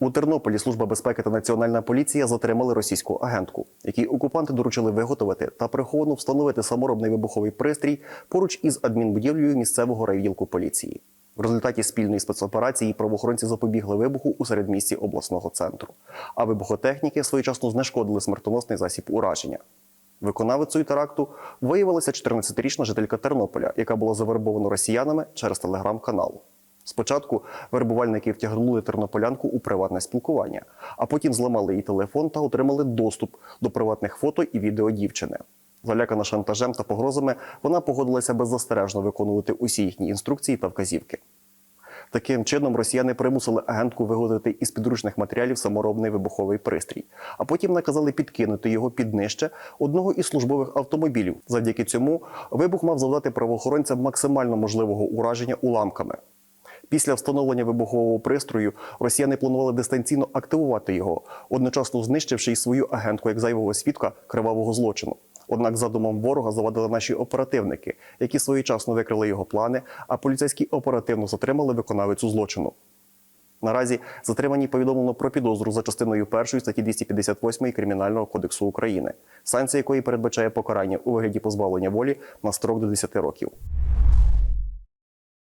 У Тернополі Служба безпеки та Національна поліція затримали російську агентку, якій окупанти доручили виготовити та приховано встановити саморобний вибуховий пристрій поруч із адмінбудівлею місцевого райвідділку поліції. В результаті спільної спецоперації правоохоронці запобігли вибуху у середмісті обласного центру, а вибухотехніки своєчасно знешкодили смертоносний засіб ураження. Виконавицею теракту виявилася 14-річна жителька Тернополя, яка була завербована росіянами через телеграм-канал. Спочатку вербувальники втягнули тернополянку у приватне спілкування, а потім зламали її телефон та отримали доступ до приватних фото і відео дівчини. Залякана шантажем та погрозами, вона погодилася беззастережно виконувати усі їхні інструкції та вказівки. Таким чином, росіяни примусили агентку виготовити із підручних матеріалів саморобний вибуховий пристрій, а потім наказали підкинути його під нижче одного із службових автомобілів. Завдяки цьому вибух мав завдати правоохоронцям максимально можливого ураження уламками. Після встановлення вибухового пристрою росіяни планували дистанційно активувати його, одночасно знищивши й свою агентку як зайвого свідка кривавого злочину. Однак задумом ворога завадили наші оперативники, які своєчасно викрили його плани, а поліцейські оперативно затримали виконавицю злочину. Наразі затримані повідомлено про підозру за частиною 1 статті 258 Кримінального кодексу України, санкція якої передбачає покарання у вигляді позбавлення волі на строк до 10 років.